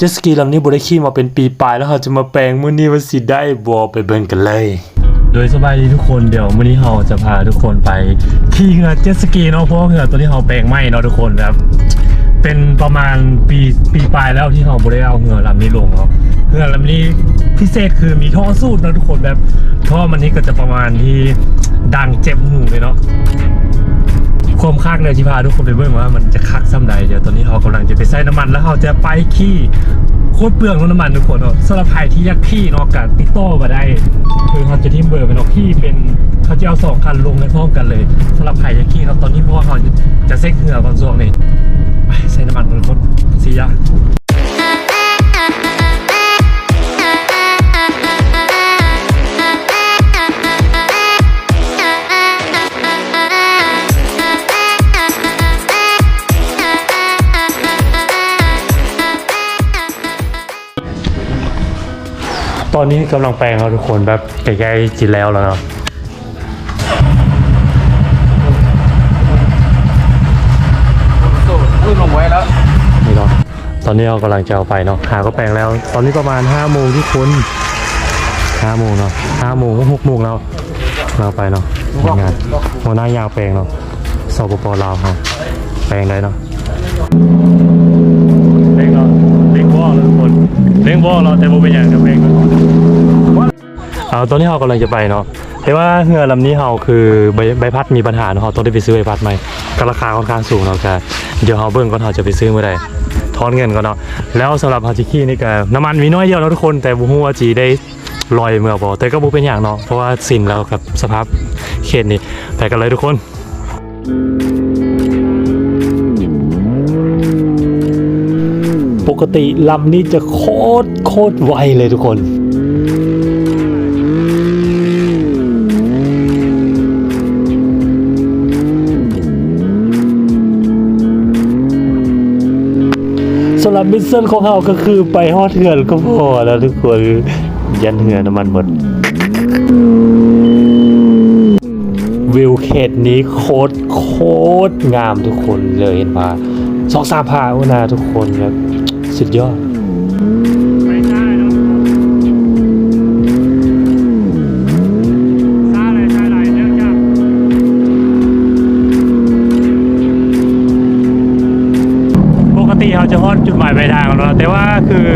เจ็ตสกีลำนี้บ่ได้ขี่มาเป็นปีปลายแล้วเราจะมาแปลงมื้อนี้ว่าสิได้บ่ไปเบิ่งกันเลย โดยสบายดีทุกคนเดี๋ยวมื้อนี้เราจะพาทุกคนไปขี่เรือเจ็ตสกีเนาะเพราะว่าเรือตัวที่เราแปลงใหม่เนาะทุกคนครับ เป็นประมาณปีปีปลายแล้วที่เราบ่ได้เอาเรือลำนี้ลงเนาะเรือลำนี้พิเศษคือมีท่อสูดเนาะทุกคนแบบท่อมันนี่ก็จะประมาณที่ดังเจ็บหูเลยเนาะความคักเนี่ยที่พาทุกคนไปเบิ่งว่ามันจะคักซ้ำใด ใส่น้ำมันแล้วเขาจะไปขี้โคตรเปลืองน้ำมันทุกคนเนาะสำหรับใครที่อยากขี่เนาะกับติดต่อมาได้ คือเขาจะทิ้มเบอร์ไปเนาะขี่เป็นเขาจะเอาสองคันลงในพร้อมกันเลยสำหรับใครอยากขี่ครับตอนนี้เพราะว่าเขาจะเซ็กเหงื่อก่อนช่วนนี่ใส่น้ำมันทุกคนสียะ ตอนนี้กำลังแปลงเราทุกคนแบบใกล้ๆจิแล้วแล้วเนาะสู้อุ้ยลงไว้แล้วนี่เนาะตอนนี้เรากำลังจะเอาไปเนาะหาก็แปลงแล้ว ตอนนี้ประมาณ5้าโมงทุกคนห้าโมงเนาะห้าโมงหกโมงแล้วเราไปเนาะทำงานหัวหน้ายาวแปลงเนาะสปปลาวเขาแปลงได้เนาะเล่งเนาะเล่ งบ่อลทุกคนเล่งบ่อเราแต่บ่เป็นอย่างกับเล่งเอาตอนนี้เรากำลังจะไปเนาะแต่ว่าเรือลำนี้เราคือใบใบพัดมีปัญหาเนาะเราต้องได้ไปซื้อใบพัดใหม่ก็ราคาค่อนข้างสูงเนาะค่ะเดี๋ยวเราเบิ่งก่อนเราจะไปซื้อเมื่อใดทอนเงินก่อนเนาะแล้วสำหรับฮาจิกี้นี่ก็น้ำมันมีน้อยเดียวแล้วทุกคนแต่บุหัวาจีได้ลอยเมื่อบ่แต่ก็บ่เป็นอย่างเนาะเพราะว่าสินแล้วกับสภาพเขตนี้ไปกันเลยทุกคน ปกติลำนี้จะโคตรโคตรไวเลยทุกคนสำหรับมิชชั่นของเราก็คือไปฮอดเถื่อนก็พอแล้วทุกคนยันเหือน้ำมันหมด วิวเขตนี้โคตรโคตรงามทุกคนเลยเห็นปะสองสามพาอุนาทุกคนครับ สุดยอดเนาะซาเลยซาไหลเนื่องจากปกติเขาจะฮอดจุดหมายปลายทางแล้วเนาแต่ว่าคือ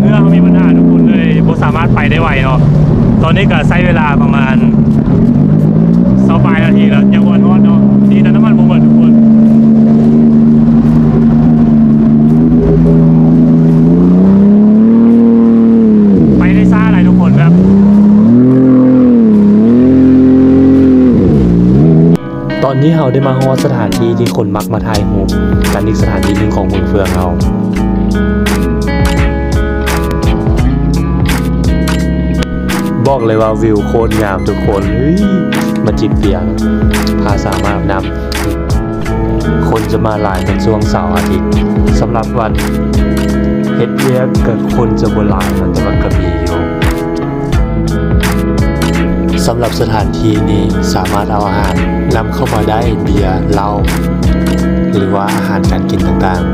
เรือเขามีปัญหาทุกคนเลยบ่สามารถไปได้ไวเนาะตอนนี้ก็ใช้เวลาประมาณสองปลายนาทีแล้วยังวันฮอดเนาะดีแต่น้ำมันบ่หมดทุกคนไปได้ซ่าอะไรทุกคนครับ ตอนนี้เราได้มาฮอดสถานที่ที่คนมักมาถ่ายรูปกันอีกสถานที่หนึ่งของเมืองเฟืองเราบอกเลยว่าวิวโคตรงามทุกคนเฮ้ยมาจิบเบียร์พาสามารถนำคนจะมาหลายเป็นช่วงเสาร์อาทิตย์สำหรับวันเฮ็ดเวียกเกิดคนจะบหลายมันแต่ว่าก็มีอยู่สำหรับสถานที่นี้สามารถเอาอาหาร นำเข้ามาได้เบียร์เหล้าหรือว่าอาหารการกินต่างๆ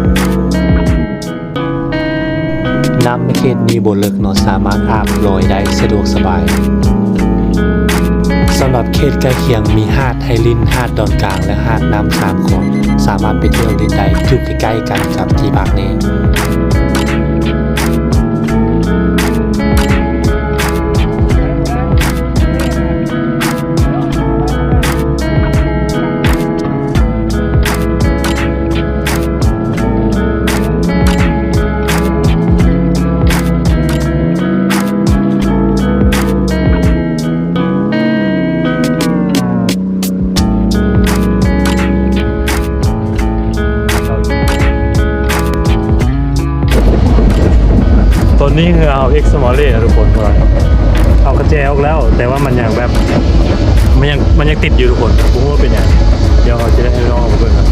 น้ำในเขตนี้บนเลิกเนอะสามารถอาบโรยได้สะดวกสบายสำหรับเขตใกล้เคียงมีหาดไทลินหาดดอนกลางและหาดน้ำสามคนสามารถไปเที่ยวเล่นได้อยู่ใกล้ๆกันกับที่พักนี้ นี่คือเอาเอ็กซ์มอลเล่ทุกคนครับเอากระเจออกแล้ว แต่ว่ามันยังแบบ มันยังมันยังติดอยู่ทุกคนผมว่าเป็นอย่างเดี๋ยวเขาจะได้ให้ลองมาเครับ